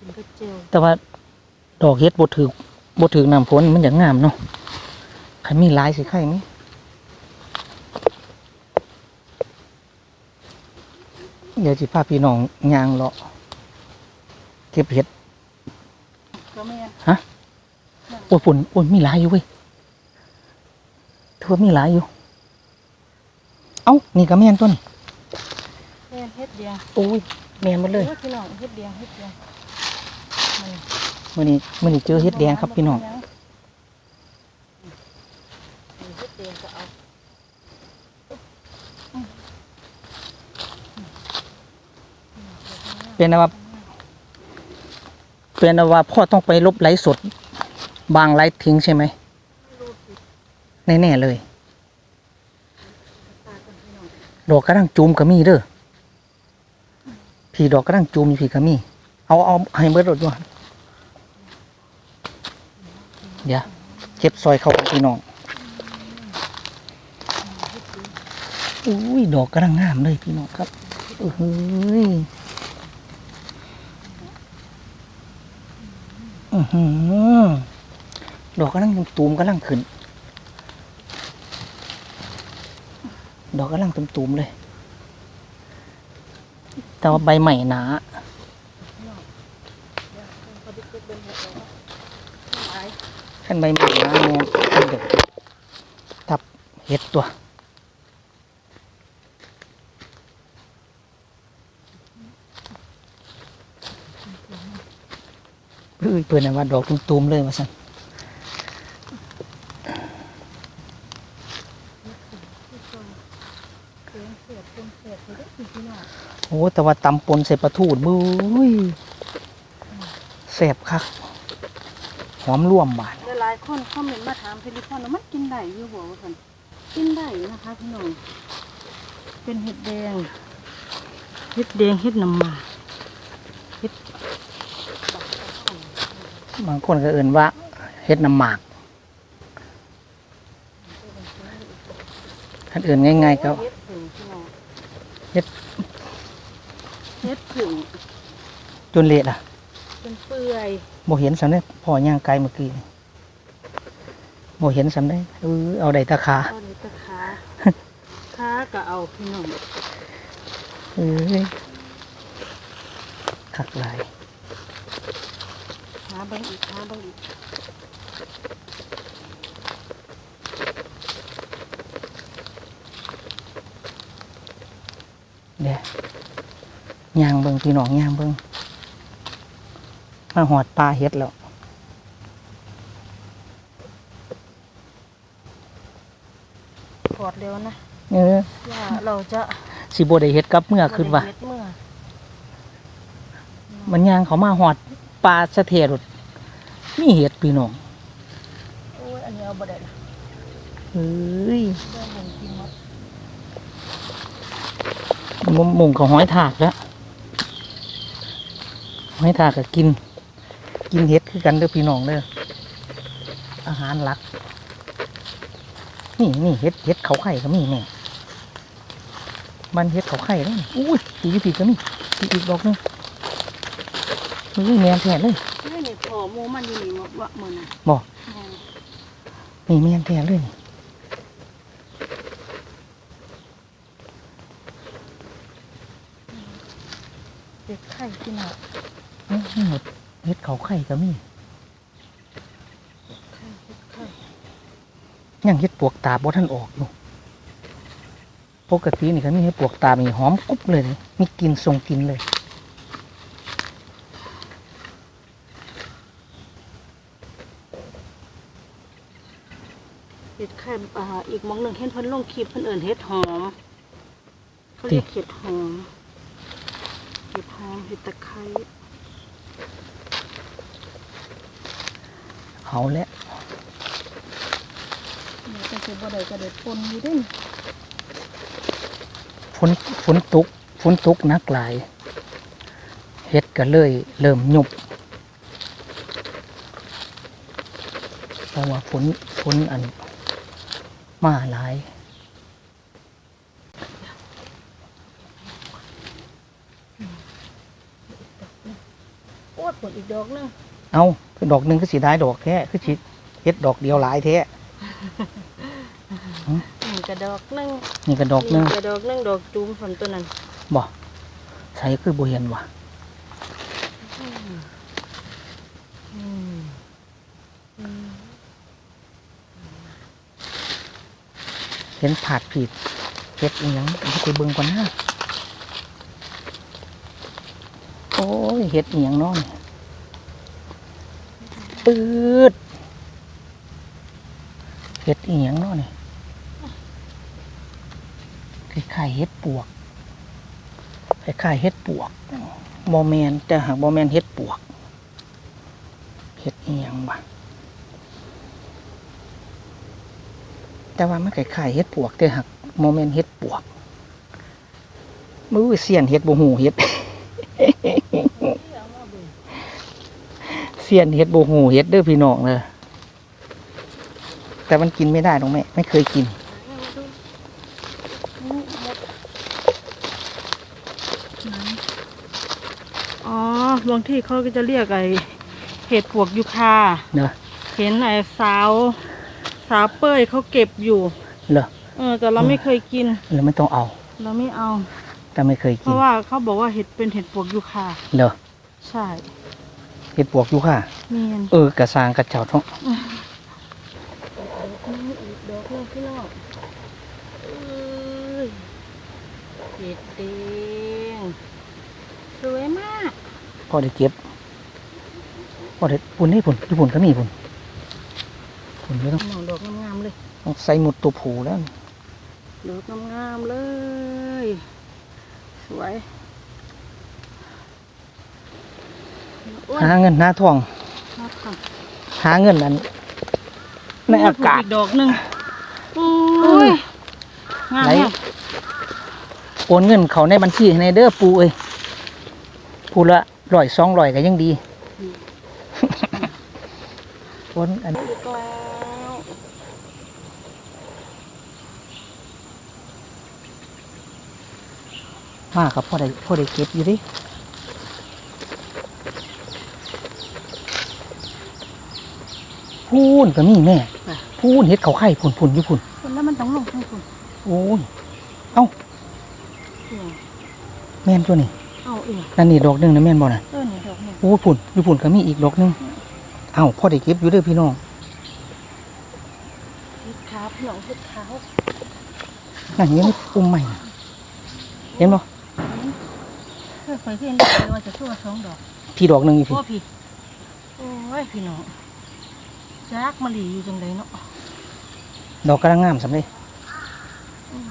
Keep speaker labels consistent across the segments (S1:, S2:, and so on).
S1: กินก็เจล
S2: แต่ว่าดอกเฮ็ดบดถือบดถือน้ำฝนมันอย่างงามเนาะใครมีหลายสิใครมีเดี๋ยวจิพาพี่น้องยางเลาะเก็บเห็ด
S1: ก็แม่
S2: โอ้ยฝุ่นโอ้ยมีหลายอยู่เว้ยถือว่ามีหลายอยู่ เอ้านี่ก็แม่นตัวนี่
S1: แม่เฮ็ดเดียง
S2: โอ้ยแม่นหมดเลย
S1: โอ้พี่น้องเฮ็ดเดียงเฮ็ดเดียง มัน
S2: มื่อนี้มื่อนี้เจอเห็ดแดงครับพี่น้อง
S1: เฮ็ดเดียงก็เป็
S2: นนะว่าเป็นนะว่าพ่อต้องไปลบไลฟ์สด บางไลฟ์ทิ้งใช่ไหมแน่ๆเลยดอกกระดังจูมก็มีเด้อพี่ดอกกระดังจูมอยู่ผีก็มี เอาเอาให้เบิดรถด้วยเดี๋ยวเก็บซอยเข้าพี่น้องอุ้ยดอกกระดังงามเลยพี่น้องครับเอ้ยอือหือดอกกระดังตูมกำลังขึ้น ดอกกำลังตุ่มๆเลย แต่ว่าใบใหม่หนา ขั้นใบหม่หนาเนี่ยขั้นเด็กทับเห็ดตัวเอ้ยเพื่อนว่าดอกตุ่มๆเลยว่าสัน
S1: เสียงเสียบเป็นเสียบไปได้พี่น้อง
S2: โอ้แต่ว่าตำปนใส่ปลาทูดบุ้ยแสบคักหอมร่วมบานา
S1: ยๆคนคอมเมนต์มาถามพี่ลิพอนว่ามันกินได้อยู่บ่ว่าซั่นกินได้นะคะพี่น้องเป็นเห็ดแดงเห็ดแดงเห็ดน้ำหมากเห็ด
S2: บางคนก็เอื่นว่าเห็ดน้ำหมากท่านอื่นง่ายๆก็
S1: เห็ดผึ่งพี่น้อง
S2: เห็ด
S1: เห็ดผึ่ง
S2: จนเละอะ
S1: เป็นเปื่อย
S2: บ่เห็นสันได้พอย่างไกลเมื่อกี้นี่ บ่เห็นสันได้เออเอาได้แตาขา
S1: ตอนนี้ตะขาขาก็เอาพี่น้อง
S2: เอ้ยคักหลาย
S1: ขาเบังอีกขาเบังอีก
S2: เดี๋ยวย่างเบิ่งพี่น้องย่างเบิ่งมาหอดปลาเฮ็ดแล้ว
S1: อดเร็วนะ
S2: เออ
S1: ว่าเราจะ
S2: สิบ่ได้เฮ็ดกับเมื่อขึ้นว่า
S1: เฮ็ดเมื่อ
S2: มันย่างเขามาหอดปลาสะเทรุดมีเห็ดพี่น้อง
S1: โอ้ยอันนี้เอาบ่ได้ละ
S2: เอ้ย
S1: ได้เห็นกินหมด
S2: มุมมุงเขาห้อยถากแล้วห้อยถากก็กิน กินเห็ดคือกันเด้อพี่น้องเด้ออาหารหลัก นี่นี่เห็ดเห็ดเขาไข่ก็มีแม่มันเห็ดเขาไข่เลยอุ้ยผีผีก็มีผีอีกดอกหนึงอุ้ยแมนแท้เลย
S1: เฮ้ยนี่พอหมูมันอยู่นี่หมดวะมื้อน่ะ
S2: บ่
S1: แม่น
S2: นี่แมนแท้เลยนี่
S1: เด็กไข่พี่น้อง
S2: อื้อหือเห็ดเขาไข่ก็มี
S1: ไข่เฮ็ดไข่
S2: ยังเห็ดปวกตาบ่ท่านออกอยู่ปกตินี่ก็มีเห็ดปวกตามีหอมกรุบเลยนี่มีกลินทรงกลินเลย
S1: เฮ็ดไข่อ่าอีกหมองหนึงเห็นเพิ่นลงคลิปเพิ่นเอิ้นเฮ็ดหอมเขาเรียกเห็ดหอมเห็ดหอมเห็ดตะไคร้
S2: เอาและ
S1: เดี๋ยวจะ สิบ่ได้ก็ได้ปนอยู่เด้น
S2: ฝนฝนตกฝนตกหนักหลายเห็ดก็เลยเริ่มหยุบเพราะว่าฝนฝนอันมาหลาย โอ้
S1: ยผลอีกดอกหนึง
S2: เอาคือดอกหนึ่งคือสีได้ดอกแท้คือสิเฮ็ดดอกเดียวหลายแท้
S1: นี่ กระดอกหนึง
S2: นี่ก็ดอกหนึ่ง
S1: กระดอกหนึงดอกจูมผลตัวนั้น
S2: บ่ใส่คือบ่เห็นว่ะ
S1: อืมอืมอืม
S2: เห็นผาดผิดเฮ็ดอีหยังเอาไปเบิ่งก่อนนะโอ้ยเฮ็ดอีหยังเน้อยปืดเฮ็ดอีหยังเนาะนี่คล้ายๆเฮ็ดปวกคล้ายๆเฮ็ดปวกบ่แมนแต่หากบ่แมนเฮ็ดปวกเฮ็ดเอียงบ่แต่ว่ามันคล้ายๆเฮ็ดปวกแต่หักโมเมนต์เฮ็ดปวกมือเสียนเฮ็ดบ่หูเฮ็ดเสียนเฮ็ดบ่หูเฮ็ดเด้อพี่น้องเลยแต่มันกินไม่ได้หรอกแม่ไม่เคยกิน
S1: อ๋อบางที่เขาก็จะเรียกไอ้เห็ดปวกยูคา
S2: เนอะ
S1: เห็นไอ้สาวสาวเป้ยเขาเก็บอยู่
S2: เหรอ
S1: เออแต่เราไม่เคยกิน
S2: แล้วไม่ต้องเอา
S1: เราไม่เอา
S2: แต่ไม่เคย
S1: เพ
S2: กิน
S1: ราะว่าเขาบอกว่าเห็ดเป็นเห็ดปวกยูคา
S2: เหรอ
S1: ใช่
S2: เฮ็ดปวกอยู่ค่ะ
S1: เนียน
S2: เออกระซางกระเจ้าท้อง
S1: ดอกนึงอีกดอกนึงพี่น้องเอ้ยเห็ดแดงสวยมาก
S2: พอได้เก็บพอได้ปุ่นให้ปุ่นที่ปุ่นก็มีปุ่นปุ่นไม่ต้อง
S1: น้องดอกงามๆเลย
S2: ต้องใส่หมุดตัวผูแล้ว
S1: ดอกงามๆเลย สวยอ้วน
S2: หาเงินหาทอง
S1: มากค่ะ
S2: หาเงินนั้นในอากาศ
S1: อีกดอกหนึ่งโอ้ยงาม
S2: ไหน
S1: เนี่ย
S2: โอนเงินเขาในบัญชีให้ในเด้อปูเอ้ยปูละ ร้อยสองร้อยก็ยังดีโอนอัน
S1: อีกแล้ว
S2: มากครับพ่อได้พ่อได้เก็บอยู่ดิพูนก็มีแม่พูนเฮ็ดเขาไข่พุ่นพุ่นอยู่พุ่น
S1: คนแล้วมันต้องลงทั้งคน
S2: โอ้ย
S1: เอียง
S2: แม่นตัวนี่
S1: เอาเอียง
S2: นั่นนี่ดอกหนึงนะแม่นบ่น่ะ
S1: เออนี่ดอกหนึ่ง
S2: โอ้ยพุ่นอยู่พุ่นก็มีอีกดอกหนึงเอ้าพ่อได้เก็บอยู่เด้อพี่น้อง
S1: เห็ดขาวพี่น้องเห็ดขาว
S2: นั่นยังไม่อุ้มใหม่น่ะเห็นบ่
S1: เพื่อไปเพื่อนได้เลยว่าจะชั่วสองดอก
S2: พี่ดอกหนึงอีก
S1: โอ้
S2: พี่
S1: พี่โอ้ยพี่น้องจักมะลีอยู่จังไดเนาะ
S2: ดอกกำลังงามสำเร็จ
S1: อืม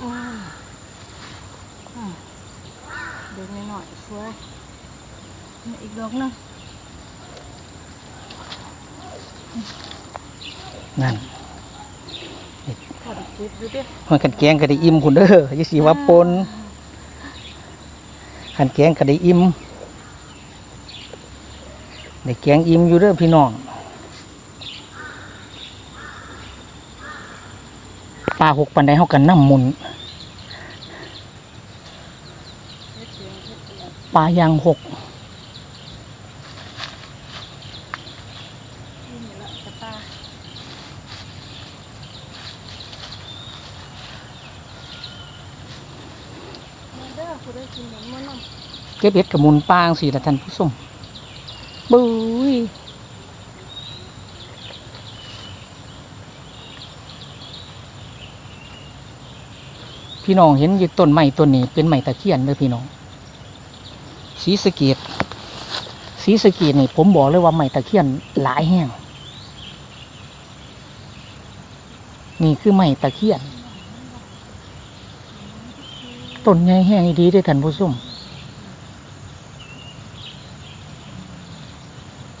S1: อืมอืมเด็ก น้อยๆสวยนี่อีกดอกหนึง
S2: นั่น
S1: พอได้เก็บอยู่เด้อ
S2: มันขันแกงก็ได้อิ่มคุณเด้ออย่าสิว่าปนขันแกงก็ได้อิ่มได้แกงอิ่มอยู่เด้อพี่น้องปลาหกปันไดเฮากันน้ำมุน ปลายางหก
S1: นี่ละจะปลามาเด้อผู้ได้กินหมูมันน้ำ
S2: เก็บเห็ดกับมุนปางสิละท่านผู้ชมบุ้ยพี่น้องเห็นอยู่ต้นไม้ต้นนี้เป็นไม้ตะเคียนเด้อพี่น้อง สีสะเกตสีสะเกตนี่ผมบอกเลยว่าไม้ตะเคียนหลายแห้งนี่คือไม้ตะเคียนต้นใหญ่แห้งดีด้อท่านผู้ชม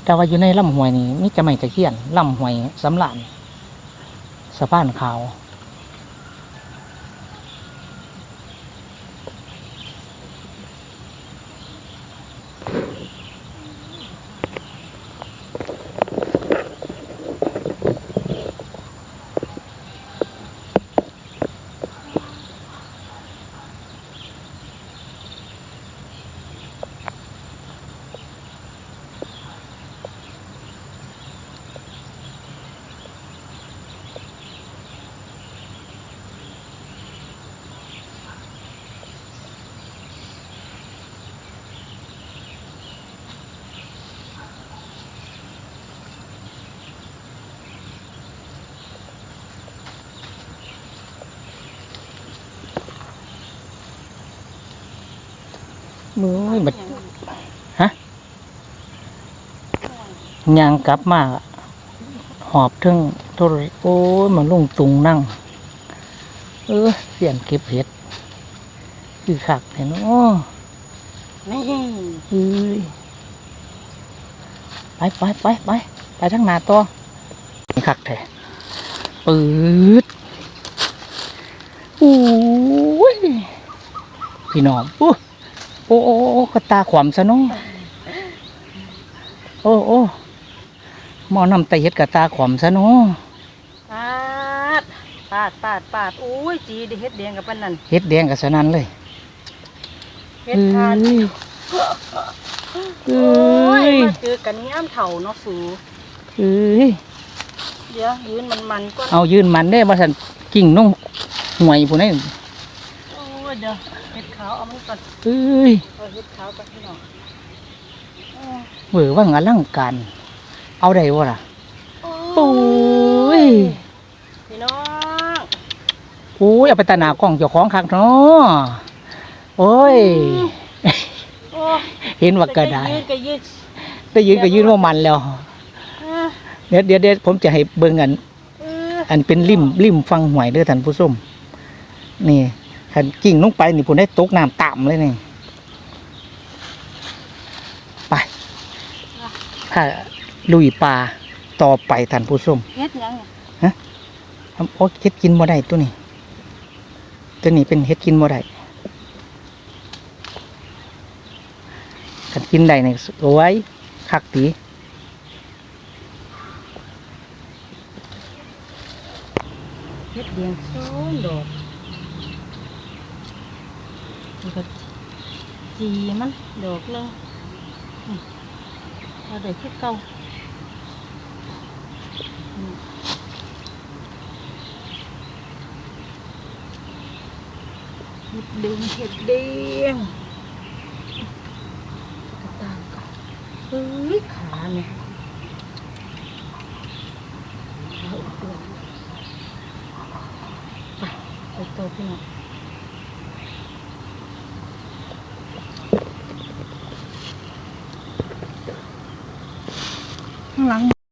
S2: แต่ว่าอยู่ในลำห้วยนี่มีจะไม่ตะเคียนลำห้วยสำลานสะพานขาว มือบัดฮะยางกลับมาหอบเทึงโทรโอ้ยมันลุงตุงนั่ง เออเสียนเก็บเห็ด คือขักแท้เนาะ
S1: นี่
S2: เอ้ยไปไปไปไปไปทางหนาต่อนี่ขักแท้ปืดโอ้ยพี่น้องโอ้โอ้โอ้โอ้กระตาขวามซะเนาะโอ้โอ้หมอนำแต่เฮ็ดกระตาขวามซะเนาะ
S1: ปาดปาดปาดปาดอุ้ยจีได้เฮ็ดแดงกับปานนั้น
S2: เฮ็ดแดงกับสนั้นเลย
S1: เฮ็ดทาน
S2: เอ้ยเอ้
S1: โอ้ย
S2: ย
S1: มาเจอกันงามเถ่าเนาะสู
S2: เอ้ย
S1: เดี๋ยวยืนมันมันๆก่อน
S2: เอายืนมันได้มาสันกิ่งน้องห่วยผู้นี้
S1: โอ้ ยเดี๋ยวเฮ็ดขาวเอามันก่อน
S2: เอ้ย
S1: เอาเฮ็ดขาวก่อนพี่น้องโอ้ย
S2: เบื่อว่างอลังการเอาได้วะล่ะโอ้ย
S1: พี่น้อง
S2: โอ้ยเอาไปตาหนากล้องเจ้าของคักเนาะโอ้ย
S1: โอ้ย
S2: เห็นว่าก็ได้
S1: ยืนก็ยืน
S2: ได้ยืนก็ยืนว่ามันแล้ว
S1: อ่า
S2: เดี๋ยวเดี๋ยวเดี๋ยวผมจะให้เบิ่งอัน
S1: เออ
S2: อันเป็นริมริมฟังหวยเด้อท่านผู้ชมนี่ คันกิ่งลงไปนี่ผมได้ตกน้ำต่ำเลยนี่ไปถ้าลุยป่าต่อไปท่านผู้ชม
S1: เฮ็ดหยังเนี่ย
S2: โอ้เฮ็ดกินบ่ได้ตัวนี้ ตัวนี้เป็นเฮ็ดกินบ่ได้คันกินได้เนี่ยโอ้ยคักตี
S1: เฮ็ดแดงสองดอก นี่ก็จีมันดอกหนึงนี่เอาได้คือเก่าอืมเฮ็ดแดง